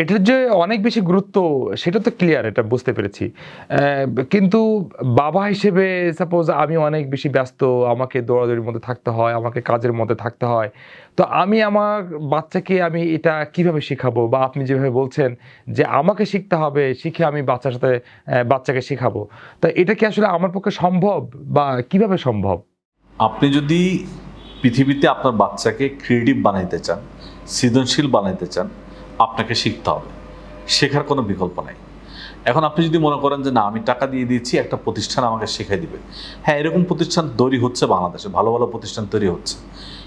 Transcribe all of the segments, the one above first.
এটার যে অনেক বেশি গুরুত্ব, সেটা তো ক্লিয়ার এটা বুঝতে পেরেছি। কিন্তু বাবা হিসেবে সাপোজ আমি অনেক বেশি ব্যস্ত, আমাকে দৌড়াদৌড়ির মধ্যে থাকতে হয়, আমাকে কাজের মধ্যে থাকতে হয়। তো আমি আমার বাচ্চাকে আমি এটা কীভাবে শেখাবো? বা আপনি যেভাবে বলছেন যে আমাকে শিখতে হবে, শিখে আমি বাচ্চার সাথে বাচ্চাকে শেখাবো। তো এটা কি আসলে আমার পক্ষে সম্ভব বা কীভাবে সম্ভব? আপনি যদি পৃথিবীতে আপনার বাচ্চাকে ক্রিয়েটিভ বানাইতে চান, সৃজনশীল বানাইতে চান আপনাকে শিখতে হবে। শেখার কোনো বিকল্প নাই। এখন আপনি যদি মনে করেন যে, না, আমি টাকা দিয়ে দিয়েছি, একটা প্রতিষ্ঠান আমাকে শেখাই দিবে। হ্যাঁ এরকম প্রতিষ্ঠান তৈরি হচ্ছে বাংলাদেশে, ভালো ভালো প্রতিষ্ঠান তৈরি হচ্ছে।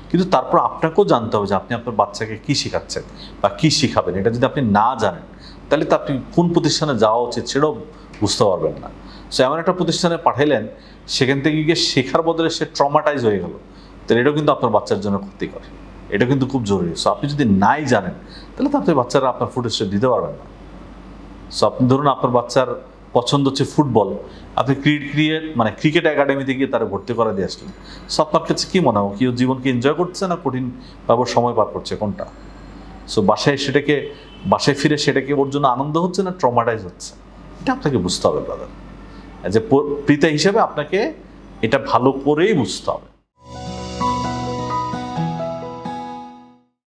কিন্তু তারপর আপনাকেও জানতে হবে যে, আপনি আপনার বাচ্চাকে কি শেখাচ্ছেন বা কি শিখাবেন? এটা যদি আপনি না জানেন, তাহলে তো আপনি কোন প্রতিষ্ঠানে যাওয়া উচিত সেটাও বুঝতে পারবেন না। সো এমন একটা প্রতিষ্ঠানে পাঠাইলেন, সেখান থেকে গিয়ে শেখার বদলে সে ট্রমাটাইজ হয়ে গেল। তাহলে এটাও কিন্তু আপনার বাচ্চার জন্য ক্ষতিকর। এটা কিন্তু খুব জরুরি। সো আপনি যদি নাই জানেন, তাহলে তো আপনি বাচ্চারা আপনার ফুড দিতে পারবেন না। সো আপনি ধরুন আপনার বাচ্চার পছন্দ হচ্ছে ফুটবল আপনি ক্রিকেট মানে ক্রিকেট একাডেমিতে গিয়ে তারা ভর্তি করা দিয়ে আসলেন। সো আপনার কাছে কী মনে হয় কি জীবনকে এনজয় করছে না কঠিন ভাবে সময় পার করছে, কোনটা? সো বাসায় সেটাকে, বাসায় ফিরে সেটাকে ওর জন্য আনন্দ হচ্ছে না ট্রমাটাইজ হচ্ছে? এটা আপনাকে বুঝতে হবে ব্রাদার যে পিতা হিসেবে আপনাকে এটা ভালো করেই বুঝতে হবে।